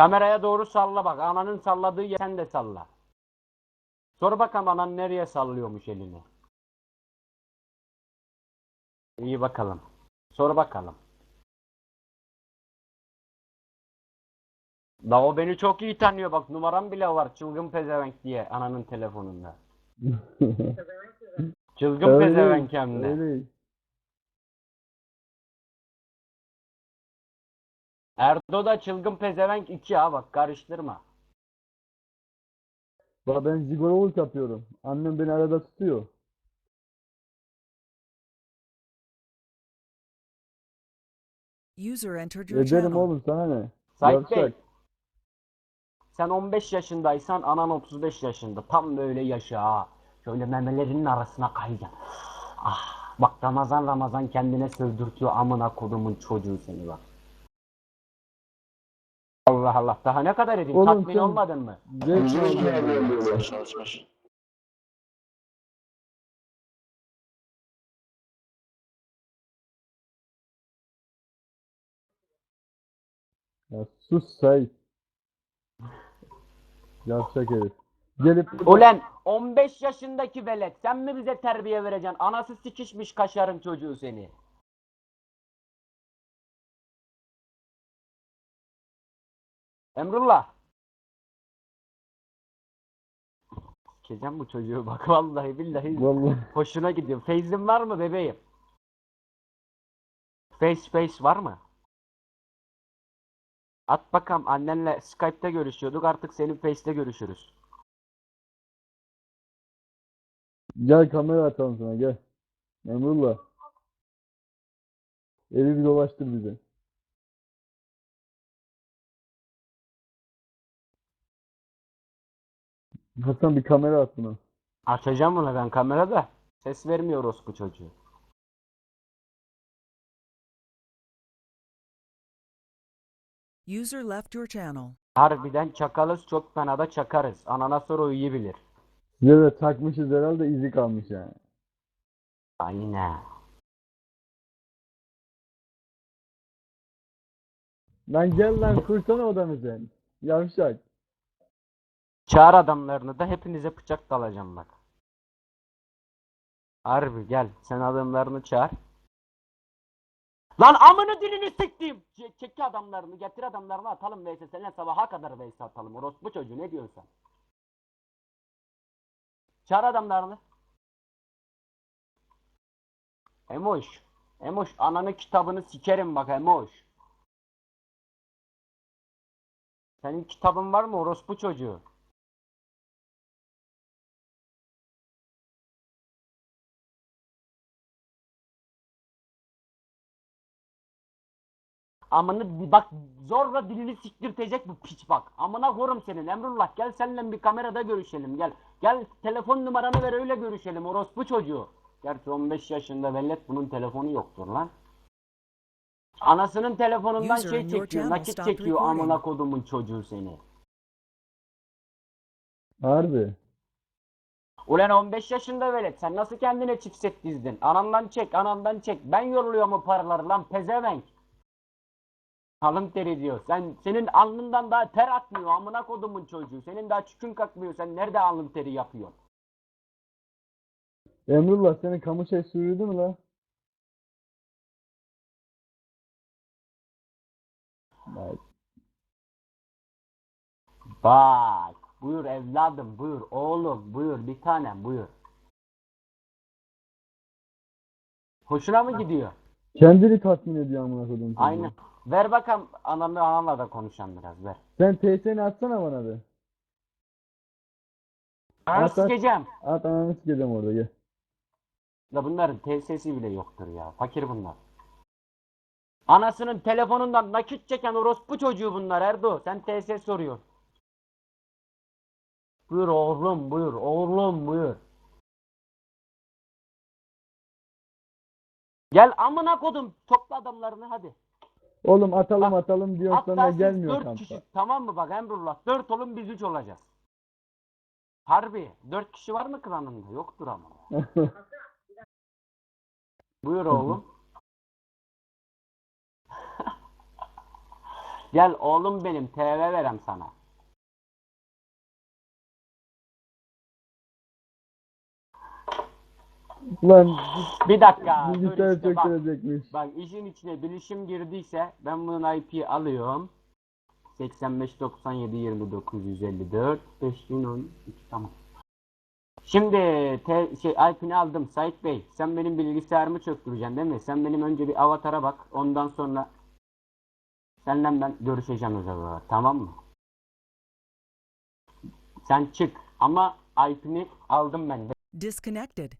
Kameraya doğru salla bak. Ananın salladığı yer sen de salla. Sor bakalım anan nereye sallıyormuş elini. İyi bakalım. Sor bakalım. Da o beni çok iyi tanıyor bak numaram bile var çılgın pezevenk diye ananın telefonunda. Çılgın pezevenk hem de. öyle. Erdo da çılgın pezevenk 2 ha bak karıştırma. Bak ben zigoroluk yapıyorum. Annem beni arada tutuyor. User entered your Ederim channel. oğlum sana ne? Sait Bey, sen 15 yaşındaysan anan 35 yaşında. Tam böyle yaşı ha. Şöyle memelerinin arasına kayacaksın. Ah, bak Ramazan Ramazan kendine sövdürtüyor amına kodumun çocuğu seni bak. Allah Allah daha ne kadar edeyim Oğlum tatmin sen- olmadın mı? Zevk aldım. Çalışmış. Ya sus say. Yavşak herif. Gelip Ulen 15 yaşındaki velet sen mi bize terbiye vereceksin? Anası sikişmiş kaşarın çocuğu seni. Emrullah. Sikeceğim bu çocuğu bak vallahi billahi Vallahi. hoşuna gidiyor. Feyzin var mı bebeğim? Face face var mı? At bakalım annenle Skype'te görüşüyorduk artık senin Face'te görüşürüz. Gel kamera atalım sana gel. Emrullah. Evi bir dolaştır bize. Hasan bir kamera at buna. Açacağım bunu ben kamerada. Ses vermiyor orospu çocuğu. User left your channel. Harbiden çakalız çok fena da çakarız. Anana sor o iyi bilir. Size de takmışız herhalde izi kalmış yani. Aynen. Lan gel lan kursana odamı sen. Yavşak. Çağır adamlarını da hepinize bıçak dalacağım bak. Harbi gel. Sen adamlarını çağır. Lan amını dilini siktiğim. Ç- çeki adamlarını getir adamlarını atalım vs. Seninle sabaha kadar vs atalım. Orospu çocuğu ne diyorsun sen? Çağır adamlarını. Emoş. Emoş ananı kitabını sikerim bak Emoş. Senin kitabın var mı orospu çocuğu? Amını bak zorla dilini siktirtecek bu piç bak. Amına korum senin Emrullah gel seninle bir kamerada görüşelim gel. Gel telefon numaranı ver öyle görüşelim orospu çocuğu. Gerçi 15 yaşında vellet bunun telefonu yoktur lan. Anasının telefonundan User şey çekiyor, nakit çekiyor amına kodumun çocuğu seni. Harbi. Ulan 15 yaşında velet sen nasıl kendine çift dizdin? Anandan çek, anandan çek. Ben yolluyorum o paraları lan pezevenk. Alın teri diyor. Sen senin alnından daha ter akmıyor amına kodumun çocuğu. Senin daha çükün kalkmıyor. Sen nerede alın teri yapıyorsun? Emrullah senin kamu şey sürüldü mü lan? Bak. Bak. Buyur evladım buyur. Oğlum buyur bir tanem buyur. Hoşuna mı gidiyor? Kendini tatmin ediyor amına koyduğum çocuğu. Aynen. Ver bakalım ananla ananla da konuşan biraz ver. Sen TS'ni atsana bana bir. Ananı At, at. sikeceğim. At ananı sikeceğim orada gel. Da bunların TS'si bile yoktur ya. Fakir bunlar. Anasının telefonundan nakit çeken orospu çocuğu bunlar Erdo. Sen TS soruyorsun. Buyur oğlum buyur. Oğlum buyur. Gel amına kodum. Topla adamlarını hadi. Oğlum atalım Bak, atalım diyor sonra Hatta siz gelmiyor 4 kampa. kişi. Tamam mı bak Emrullah. 4 olun biz 3 olacağız. Harbi. 4 kişi var mı klanında? Yoktur ama. Buyur oğlum. Gel oğlum benim TV verem sana. Lan Bir dakika. dur bilgisayar işte bak. çöktürecekmiş. Bak işin içine bilişim girdiyse ben bunun IP'yi alıyorum. 85 97 29 154 5010 tamam. Şimdi te, şey IP'ni aldım Sait Bey. Sen benim bilgisayarımı çöktüreceksin değil mi? Sen benim önce bir avatara bak. Ondan sonra senden ben görüşeceğim özel olarak. Tamam mı? Sen çık ama IP'ni aldım ben de. Disconnected.